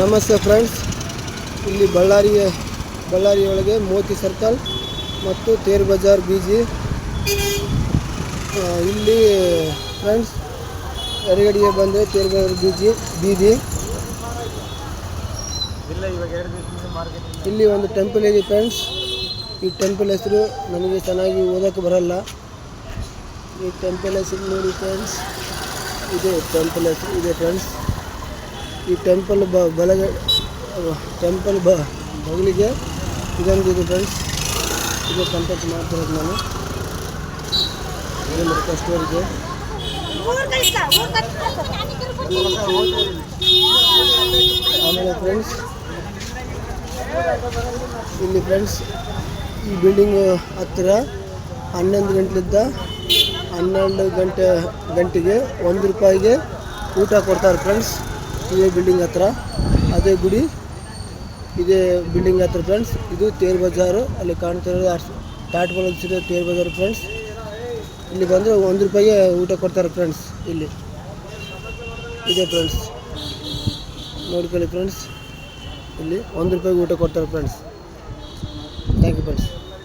ನಮಸ್ತೆ ಫ್ರೆಂಡ್ಸ್. ಇಲ್ಲಿ ಬಳ್ಳಾರಿ ಬಳ್ಳಾರಿಯೊಳಗೆ ಮೋತಿ ಸರ್ಕಲ್ ಮತ್ತು ತೇರ್ ಬಜಾರ್ ಬೀಜಿ ಇಲ್ಲಿ ಫ್ರೆಂಡ್ಸ್ ಎಡಗಡೆಗೆ ಬಂದರೆ ತೇರ್ ಬಜಾರ್ ಬೀಜಿ ಬೀದಿ. ಇಲ್ಲಿ ಒಂದು ಟೆಂಪಲ್ ಇದೆ ಫ್ರೆಂಡ್ಸ್. ಈ ಟೆಂಪಲ್ ಹೆಸರು ನಮಗೆ ಚೆನ್ನಾಗಿ ಓದೋಕ್ಕೆ ಬರಲ್ಲ. ಈ ಟೆಂಪಲ್ ಹೆಸರು ನೋಡಿ ಫ್ರೆಂಡ್ಸ್. ಇದೆ ಟೆಂಪಲ್ ಹೆಸರು ಇದೆ ಫ್ರೆಂಡ್ಸ್. ಈ ಟೆಂಪಲ್ ಬ, ಬಲಗ ಟೆಂಪಲ್ ಬ, ಬಗಲಿಗೆ ಇದು ಫ್ರೆಂಡ್ಸ್ ಇದು ಕಾಂಟ್ಯಾಕ್ಟ್ ಮಾಡ್ತಿರೋದು ನಾನು. ಏನು ಇದೆ ಆಮೇಲೆ ಫ್ರೆಂಡ್ಸ್ ಇಲ್ಲಿ ಫ್ರೆಂಡ್ಸ್ ಈ ಬಿಲ್ಡಿಂಗ್ ಹತ್ತಿರ ಹನ್ನೊಂದು ಗಂಟೆಲಿದ್ದ ಹನ್ನೆರಡು ಗಂಟೆ, ಗಂಟೆಗೆ ಒಂದು ರೂಪಾಯಿಗೆ ಊಟ ಕೊಡ್ತಾರೆ ಫ್ರೆಂಡ್ಸ್ ಇದೇ ಬಿಲ್ಡಿಂಗ್ ಹತ್ರ. ಅದೇ ಗುಡಿ, ಇದೇ ಬಿಲ್ಡಿಂಗ್ ಹತ್ರ ಫ್ರೆಂಡ್ಸ್ ಇದು ತೇರ್ ಬಜಾರು. ಅಲ್ಲಿ ಕಾಣ್ತಿರೋದು ಟಾಟ್ ಅನ್ಸಿದೆ ತೇರ್ ಬಜಾರ್ ಫ್ರೆಂಡ್ಸ್ ಇಲ್ಲಿ ಬಂದರೆ ಒಂದು ರೂಪಾಯಿಗೆ ಊಟ ಕೊಡ್ತಾರೆ ಫ್ರೆಂಡ್ಸ್ ಇಲ್ಲಿ. ಇದೆ ಫ್ರೆಂಡ್ಸ್ ನೋಡ್ಕೊಳ್ಳಿ ಫ್ರೆಂಡ್ಸ್ ಇಲ್ಲಿ ಒಂದು ರೂಪಾಯಿಗೆ ಊಟ ಕೊಡ್ತಾರೆ ಫ್ರೆಂಡ್ಸ್ ಥ್ಯಾಂಕ್ ಯು ಫ್ರೆಂಡ್ಸ್